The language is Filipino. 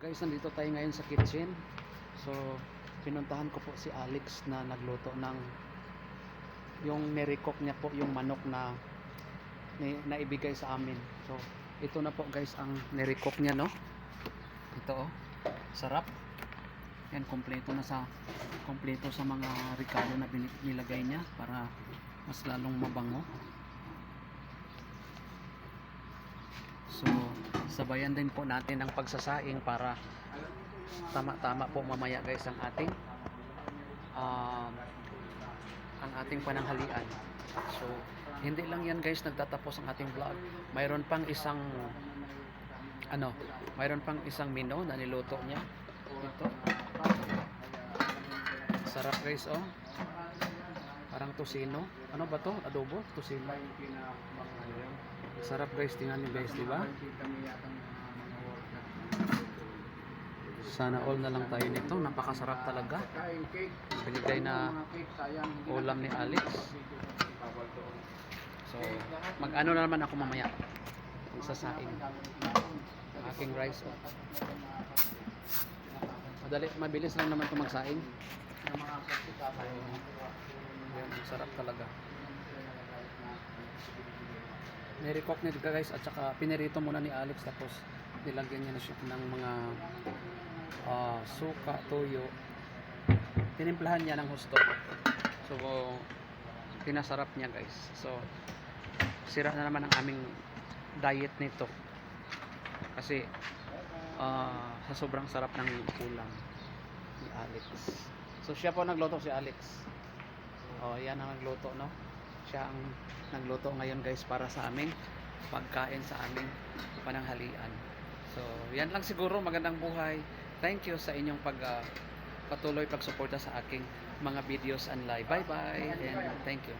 Guys, nandito tayo ngayon sa kitchen. So, pinuntahan ko po si Alex na nagluto ng yung nirikok niya po yung manok na ni, naibigay sa amin. So, ito na po guys ang nirikok niya, no? Ito oh. Sarap. Yan, kompleto na sa kompleto sa mga ricado na nilagay niya para mas lalong mabango. So, sabayan din po natin ang pagsasaing para tama-tama po mamaya guys ang ating um, ang ating pananghalian. So, hindi lang yan guys nagtatapos ang ating vlog. Mayroon pang isang ano, mayroon pang isang menu na niluto niya. Ito. Sarap guys oh. Parang tosino. Ano ba to? Adobo? Tosino. Sarap guys, tingnan niyo guys, di ba? Sana all na lang tayo nito. Napakasarap talaga. Binigay na ulam ni Alex. So, mag-ano na naman ako mamaya. Magsasaing. Ang aking rice. Oh. Madali, mabilis lang naman ito magsaing. Ayan, sarap talaga. Nirecook niya guys at saka pinirito muna ni Alex tapos nilagyan niya na siya ng mga ah, suka, toyo. Tinimplahan niya ng husto. So, pinasarap niya guys. So, sira na naman ang aming diet nito. Kasi ah, sa sobrang sarap ng ulam ni Alex. So, siya po nagluto si Alex. Oh, yan ang nagluto, no? Siya ang nagluto ngayon guys para sa aming pagkain sa aming pananghalian. So, yan lang siguro. Magandang buhay. Thank you sa inyong pag ah, patuloy pagsuporta sa aking mga videos and live. Bye-bye and thank you.